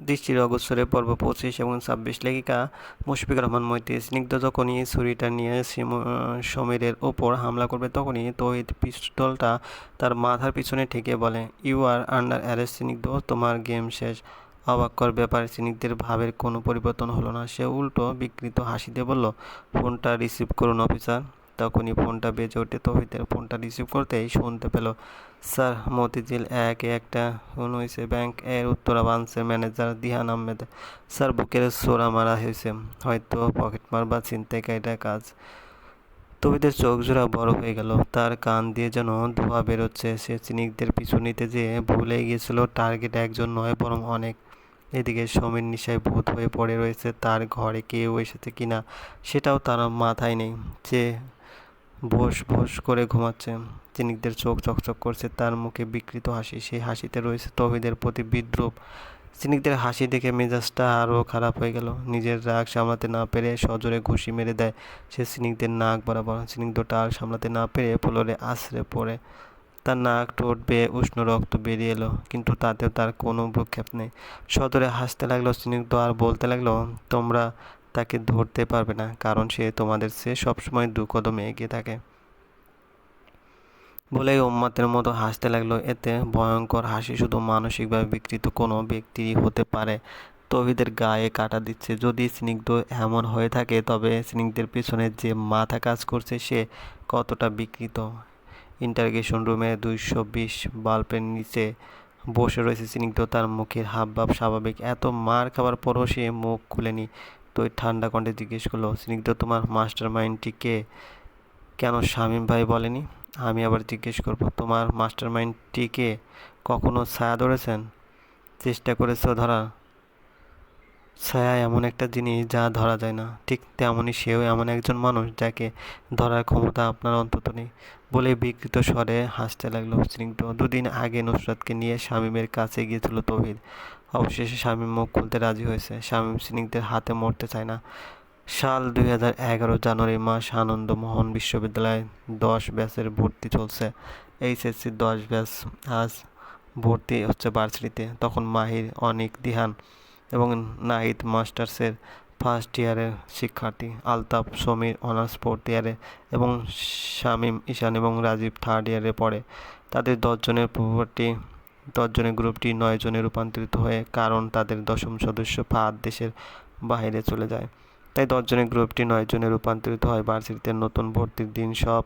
দৃষ্টির অগোচরে পর্ব পঁচিশ এবং ছাব্বিশ লেখিকা মুশফিকুর রহমান মৈত্রী স্নিগ্ধ যখনই ছুরিটা নিয়ে সমীরের ওপর হামলা করবে তখনই তৌহিদ পিস্তলটা তার মাথার পিছনে ঠেকে বলে ইউ আর আন্ডার অ্যারেস্ট স্নিগ্ধ। তোমার গেম শেষ। অবাক্যর ব্যাপারে স্নিগ্ধের ভাবের কোনো পরিবর্তন হলো না। সে উল্টো বিকৃত হাসিতে বলল, ফোনটা রিসিভ করুন, অফিসার। তখনই ফোনটা বেজে ওঠে তৌহিদের। ফোনটা রিসিভ করতেই শুনতে পেল, স্যার, মতিঝিল এক একটা হয়েছে ব্যাংক এর উত্তরা ব্রাঞ্চের ম্যানেজার দিহান আহমেদ। স্যার, বুকের সোরা মারা হয়েছে হয়তো পকেটমার বা ছিনতাইকারীটার কাজ। তবিদের চোখ জোড়া বড় হয়ে গেল। তার কান দিয়ে যেন ধোঁয়া বেরোচ্ছে। সে চিনিকদের পিছু নিতে যেয়ে ভুলে গিয়েছিল টার্গেট একজন নয়, বরং অনেক। এদিকে সমীর নিশায় ভূত হয়ে পড়ে রয়েছে। তার ঘরে কেউ এসেছে কিনা, সেটাও তার মাথায় নেই। যে ভোস ভোস করে ঘুমাচ্ছে। চিনিকদের চোখ চকচক করছে, তার মুখে বিকৃত হাসি। সেই হাসিতে রয়েছে তহিদের প্রতি বিদ্রুপ। চিনিকদের হাসি দেখে মেজাজটা আরও খারাপ হয়ে গেল। নিজের রাগ সামলাতে না পেরে সজোরে ঘুষি মেরে দেয়। সে সিনিকদের নাক বরাবর। সিনিকদোটা আর সামলাতে না পেরে ফ্লোরে আছড়ে পড়ে। তার নাক ঠোঁট বেয়ে উষ্ণ রক্ত বেরিয়ে এলো, কিন্তু তাতেও তার কোনো ভ্রুক্ষেপ নেই। সদরে হাসতে লাগল স্নিগ্ধ আর বলতে লাগল, তোমরা তাকে ধরতে পারবে না, কারণ সে তোমাদের চেয়ে সবসময় দু এগিয়ে থাকে। বলেই উম্মাতের মতো হাসতে লাগল। এতে ভয়ঙ্কর হাসি শুধু মানসিকভাবে বিকৃত কোনো ব্যক্তিরই হতে পারে। তহিদের গায়ে কাটা দিচ্ছে। যদি স্নিগ্ধ এমন হয়ে থাকে, তবে স্নিগ্ধের পিছনে যে মাথা কাজ করছে, সে কতটা বিকৃত? ইন্টারগেশন রুমে দুইশো বিশ বাল্বের নিচে বসে রয়েছে স্নিগ্ধ। তার মুখের হাবভাব স্বাভাবিক। এত মার খাবার পরও সে মুখ খুলেনি। তো ওই ঠান্ডা কণ্ঠে জিজ্ঞেস করল, স্নিগ্ধ, তোমার মাস্টার মাইন্ডটি কে? কেন শামীম ভাই বলেনি? আমি আবার জিজ্ঞেস করব, তোমার মাস্টার মাইন্ডটি কে? কখনো ছায়া ধরেছেন? চেষ্টা করেছ ধরা। ছায়া এমন একটা জিনিস যা ধরা যায় না। ঠিক তেমনই সেও এমন একজন মানুষ যাকে ধরার ক্ষমতা আপনার অন্তত নেই। বলে বিকৃত স্বরে হাসতে লাগল স্নিগ্ধ। দুদিন আগে নুসরাতকে নিয়ে শামীমের কাছে গিয়েছিল তৌহিদ। অবশেষে শামীম মুখ খুলতে রাজি হয়েছে। শামীম স্নিগ্ধের হাতে মরতে চায় না। সাল দুই হাজার এগারো জানুয়ারি মাস আনন্দমোহন বিশ্ববিদ্যালয়ে দশ ব্যাচের ভর্তি চলছে। এইচএসসি দশ ব্যাচ আজ ভর্তি হচ্ছে ভার্সিটিতে। তখন মাহির, অনিক, দিহান এবং নাহিদ মাস্টার্সের ফার্স্ট ইয়ারের শিক্ষার্থী আলতাফ, সমীর অনার্স ফোর্থ ইয়ারে এবং শামীম, ঈশান এবং রাজীব থার্ড ইয়ারে পড়ে। তাদের দশজনের পূর্ববর্তী দশজনের গ্রুপটি নয় জনে রূপান্তরিত হয়ে কারণ তাদের দশম সদস্য ফাহাদ দেশের বাইরে চলে যায়। তাই দশজনের গ্রুপটি নয় জনে রূপান্তরিত হয় ভার্সিটিতে। নতুন ভর্তির দিন সব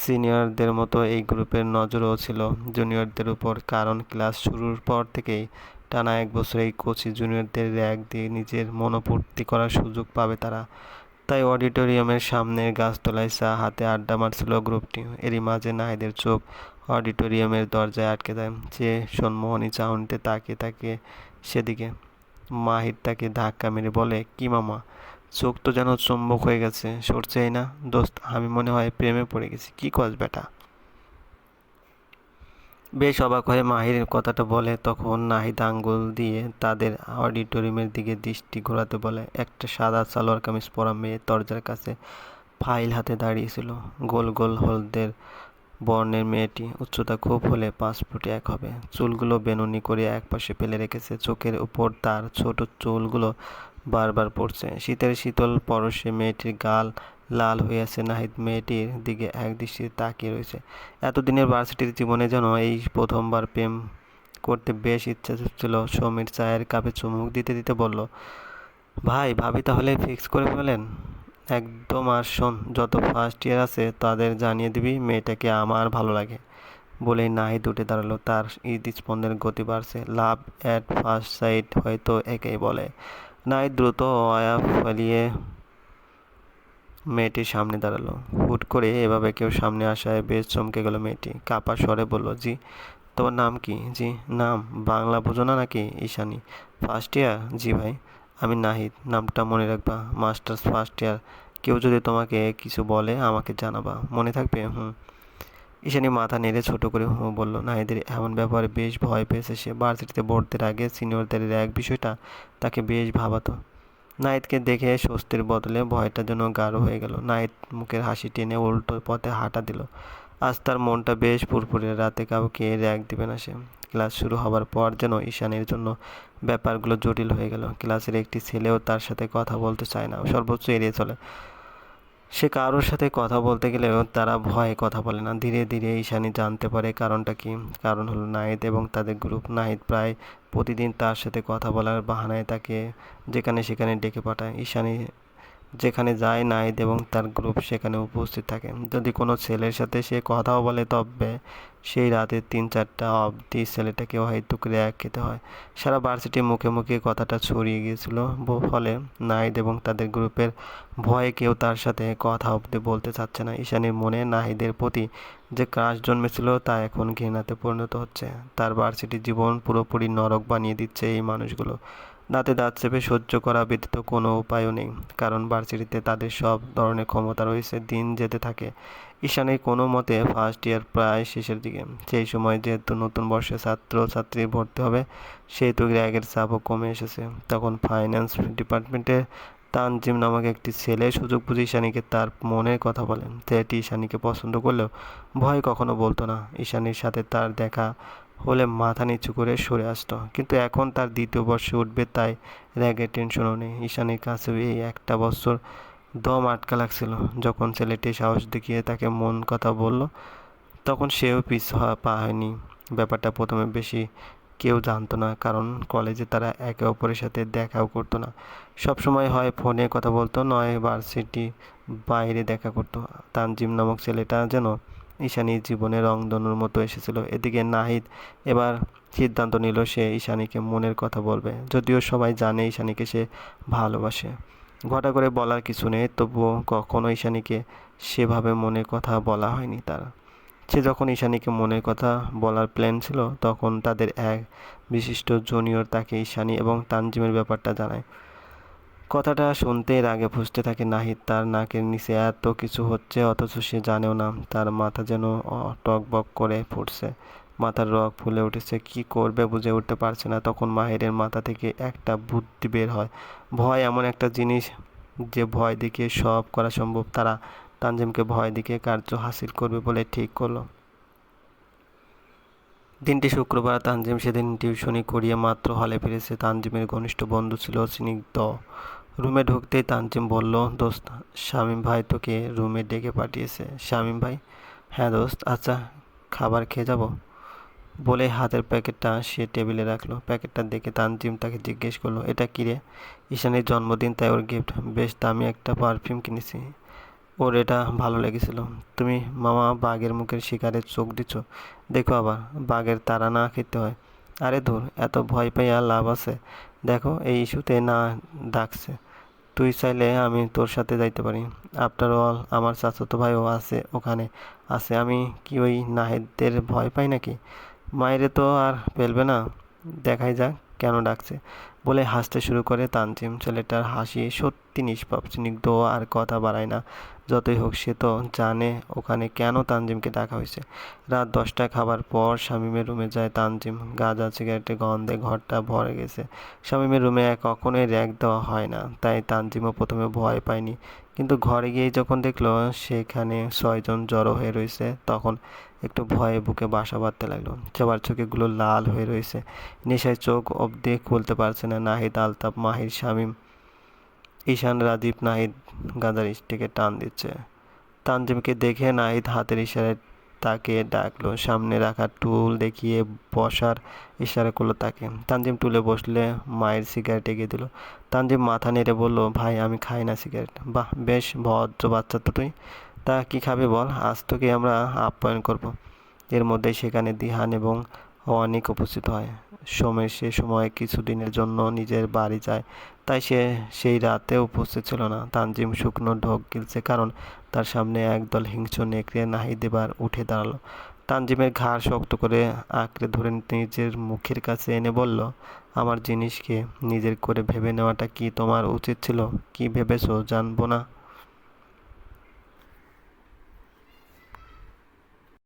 সিনিয়রদের মতো এই গ্রুপের নজরও ছিল জুনিয়রদের উপর, কারণ ক্লাস শুরুর পর থেকেই টানা এক বছর এই কোচি জুনিয়রদের র্যাক দিয়ে নিজের মনোপূর্তি করার সুযোগ পাবে তারা। তাই অডিটোরিয়ামের সামনের গাছতলায় চা হাতে আড্ডা মারছিল গ্রুপটি। এরই মাঝে নাহিদের চোখ অডিটোরিয়ামের দরজায় আটকে যায় সে সন্মোহনী চাউনিতে তাকিয়ে তাকিয়ে সেদিকে মাহির তাকে ধাক্কা মেরে বলে, কি মামা, চোখ তো যেন চুম্বক হয়ে গেছে, সরছেই না। দোস্ত, আমি মনে হয় প্রেমে পড়ে গেছি। কি কস বেটা? বেশ অবাক হয়ে মাহির কথাটা বলে, তখন নাহিদ আঙ্গুল দিয়ে তাদের অডিটোরিয়ামের দিকে দৃষ্টি ঘোরাতে বলে, একটা সাদা সালোয়ার কামিজ পরা মেয়ে দরজার কাছে ফাইল হাতে দাঁড়িয়েছিল। গোল গোল হলদের বর্ণের মেয়েটি উচ্চতা খুব হলে পাঁচ ফুটে এক হবে। চুলগুলো বেনুনি করে একপাশে ফেলে রেখেছে। চোখের উপর তার ছোট চুলগুলো বারবার পড়ছে। শীতের শীতল পরশে মেয়েটির গাল লাল হয়ে আছে। নাহিদ মেয়েটির দিকে এক দৃষ্টিতে তাকিয়ে রয়েছে। এতদিনের ভার্সিটির জীবনে যেন এই প্রথমবার প্রেম করতে বেশ ইচ্ছা ছিল। সমীর চায়ের কাপে চুমুক দিতে দিতে বলল, ভাই, ভাবি তাহলে ফিক্স করে ফেলেন? একদম আর শোন, যত ফার্স্ট ইয়ার আছে তাদের জানিয়ে দিবি মেয়েটাকে আমার ভালো লাগে। বলেই নাহিদ উঠে দাঁড়াল। তার হৃদস্পন্দের গতি বাড়ছে। লাভ অ্যাট ফার্স্ট সাইট হয়তো একেই বলে। নাহিদ দ্রুত অয়া ফেলিয়ে মেয়েটির সামনে দাঁড়াল। হুট করে এভাবে কেউ সামনে আসায় বেশ চমকে গেল মেয়েটি। কাপা স্বরে বলল, জি, তোমার নাম কি? জি, নাম বাংলা বোঝো না নাকি ঈশানী? ফার্স্ট ইয়ার জি ভাই। আমি নাহিদ, নামটা মনে রাখবা, মাস্টার্স ফার্স্ট ইয়ার। কেউ যদি তোমাকে কিছু বলে, আমাকে জানাবা। মনে থাকবে, হুম। ঈশানী মাথা নেড়ে ছোট করে হুঁ বলল, নাহিদের এমন ব্যাপারে বেশ ভয় পেয়েছে সে। ভার্সিটিতে ভর্তির আগে সিনিয়রদের এক বিষয়টা তাকে বেশ ভাবাতো। নাহিদকে দেখে স্বস্তির বদলে ভয়টা যেন গাঢ় হয়ে গেল। নাহিদ মুখের হাসি টেনে উল্টো পথে হাঁটা দিল। আজ তার মনটা বেশ ফুরফুরে, রাতে কাউকে র্যাক দিবে না সে। ক্লাস শুরু হবার পর যেন ঈশানের জন্য ব্যাপারগুলো জটিল হয়ে গেল। ক্লাসের একটি ছেলেও তার সাথে কথা বলতে চায় না, সর্বোচ্চ এড়িয়ে চলে। সে কারোর সাথে কথা বলতে গেলেও তারা ভয়ে কথা বলে না। ধীরে ধীরে ঈশানি জানতে পারে কারণটা কি। কারণ হলো নাহিদ এবং তাদের গ্রুপ। নাহিদ প্রায় প্রতিদিন তার সাথে কথা বলার বাহানায় তাকে যেখানে সেখানে ডেকে পাঠায়। ঈশানী যেখানে যায় নাহিদ এবং তার গ্রুপ সেখানে উপস্থিত থাকে। যদি কোনো ছেলের সাথে সে কথাও বলে, তবে সেই রাতে তিন চারটা অবধি ছেলেটাকে হয়তো ক্র্যাক খেতে হয়। সারা ভার্সিটির মুখে মুখে কথাটা ছড়িয়ে গিয়েছিল। ফলে নাহিদ এবং তাদের গ্রুপের ভয়ে কেউ তার সাথে কথা অবধি বলতে চাচ্ছে না। ঈশানীর মনে নাহিদের প্রতি যে ক্রাশ জন্মেছিল তা এখন ঘৃণাতে পরিণত হচ্ছে। তার ভার্সিটির জীবন পুরোপুরি নরক বানিয়ে দিচ্ছে এই মানুষগুলো। দাঁতে দাঁত চেপে সহ্য করা ব্যতীত কোনো উপায়ও নেই। কারণ ভার্সিটিতে তাদের সব ধরনের ক্ষমতা রয়েছে, দিন যেতে থাকে। ঈশানের কোনো মতে ফার্স্ট ইয়ার প্রায় শেষের দিকে। সেই সময় যেহেতু নতুন বর্ষে ছাত্র ছাত্রী ভর্তি হবে, সেহেতু র্যাগের চাপও কমে এসেছে। তখন ফাইন্যান্স ডিপার্টমেন্টে তানজিম নামক একটি ছেলে সুযোগ বুঝে ঈশানীকে তার মনের কথা বলেন। ছেলেটি ঈশানীকে পছন্দ করলেও ভয় কখনো বলতো না। ঈশানীর সাথে তার দেখা হলে মাথা নিচু করে সরে আসতো। কিন্তু এখন তার দ্বিতীয় বর্ষে উঠবে তাই র্যাগের টেনশনও নেই ঈশানীর কাছে এই একটা বছর দম আটকা লাগছিল। যখন ছেলেটি সাহস দেখিয়ে তাকে মন কথা বলল, তখন সেও পিছ পা হয়নি। ব্যাপারটা প্রথমে বেশি কেউ জানতো না, কারণ কলেজে তারা একে অপরের সাথে দেখাও করতো না। সব সময় হয় ফোনে কথা বলতো নয় ভার্সিটি বাইরে দেখা করতো। তানজিম নামক ছেলেটা যেন ঈশানীর জীবনে রংধনুর মতো এসেছিল। এদিকে নাহিদ এবার সিদ্ধান্ত নিল সে ঈশানীকে মনের কথা বলবে। যদিও সবাই জানে ঈশানীকে সে ভালোবাসে। ঘটা করে বলার কিছু নেই, তবুও কখনো ঈশানীকে সেভাবে মনের কথা বলা হয়নি তার। সে যখন ঈশানীকে মনের কথা বলার প্ল্যান ছিল, তখন তাদের এক বিশিষ্ট জুনিয়র তাকে ঈশানী এবং তানজিমের ব্যাপারটা জানায়। কথাটা শুনতেই রাগে ফুসতে থাকে নাহিদ, তার নাকের নিচে এত কিছু হচ্ছে, অথচ সে জানেও না, তার মাথা যেন টকবক করে ফুটছে। মাথার রগ ফুলে উঠেছে, কি করবে বুঝে উঠতে পারছে না। তখন মাহিরের মাথা থেকে একটা বুদ্ধি বের হয়। ভয় এমন একটা জিনিস যে ভয় দেখিয়ে সব করা সম্ভব। তারা তানজিমকে ভয় দেখিয়ে কার্য হাসিল করবে বলে ঠিক করল। দিনটি শুক্রবার, তানজিম সেদিন টিউশনি করিয়ে মাত্র হলে ফিরেছে। তানজিমের ঘনিষ্ঠ বন্ধু ছিল স্নিগ্ধ। রুমে ঢুকতেই তানজিম বলল, দোস্ত, শামীম ভাই তোকে রুমে ডেকে পাঠিয়েছে। শামীম ভাই হ্যাঁ দোস্ত আচ্ছা খাবার খেয়ে যাব? বলে হাতের প্যাকেটটা সে টেবিলে রাখল। প্যাকেটটা দেখে তানজিম তাকে জিজ্ঞেস করল, এটা কিরে ঈশানের জন্মদিন, তাই ওর গিফট বেশ দামি একটা পারফিউম কিনেছি। ওর এটা ভালো লেগেছিল। তুমি মামা বাঘের মুখের শিকারে চোখ দিচ্ছ। দেখো আবার, বাঘের তারা না খেতে হয়। আরে ধুর, এত ভয় পাইয়া লাভ আছে। দেখো, এই ইস্যুতে না ডাকছে। তুই চাইলে আমি তোর সাথে যাইতে পারি। আফটার অল আমার চাচাতো ভাইও আছে ওখানে। আছে, আমি কি ওই নাহিদদের ভয় পাই নাকি? মায়েরে তো আর ফেলবে না। দেখাই যাক। কেন ডাকছে? বলে হাসতে শুরু করে তানজিম। ছেলেটার হাসি সত্যি নিষ্পাপ স্নিগ্ধ আর কথা বাড়ায় না। যতই হোক সে তো জানে ওখানে কেন তানজিমকে ডাকা হয়েছে। রাত দশটায় খাবার পর শামীমের রুমে যায় তানজিম। গাঁজা সিগারেটে গন্ধে ঘরটা ভরে গেছে। শামীমের রুমে কখনোই র্যাক দেওয়া হয় না, তাই তানজিমও প্রথমে ভয় পায়নি। কিন্তু ঘরে গিয়ে যখন দেখল সেখানে ছয়জন জড়ো হয়ে রয়েছে, তখন একটু ভয়ে বুকে বাসা বাঁধতে লাগল। সবার চোখেগুলো লাল হয়ে রয়েছে। নেশায় চোখ অবধি খুলতে পারছে না নাহিদ আলতাপ মাহির, শামীম। ঈশান, রাজীব, নাহিদ গাঁদার স্টিকে টান দিচ্ছে। তানজিমকে দেখে নাহিদ হাতের ইশারায় তাকে ডাকলো। সামনে রাখা টুল দেখিয়ে বসার ইশারা করল তাকে। তানজিম টুলে বসলে মায়ের সিগারেট এগিয়ে দিল। তানজিম মাথা নেড়ে বলল, ভাই, আমি খাই না সিগারেট। বাহ, বেশ ভদ্র বাচ্চা তো তুই। তা কি খাবে বল? আজ তোকে আমরা আপ্যায়ন করব। এর মধ্যে সেখানে দিহান এবং অনেক উপস্থিত হয়। সোমের সে সময় কিছুদিনের জন্য নিজের বাড়ি যায়। তাই সে সেই রাতে উপস্থিত ছিল না। তানজিম শুকনো ঢোক গিলছে কারণ তার সামনে একদল হিংস্র নেকড়ে নাহি দেবার উঠে দাঁড়াল। তানজিমের ঘাড় শক্ত করে আঁকড়ে ধরে নিজের মুখের কাছে এনে বলল, আমার জিনিসকে নিজের করে ভেবে নেওয়াটা কি তোমার উচিত ছিল? কি ভেবেছো? জানব না।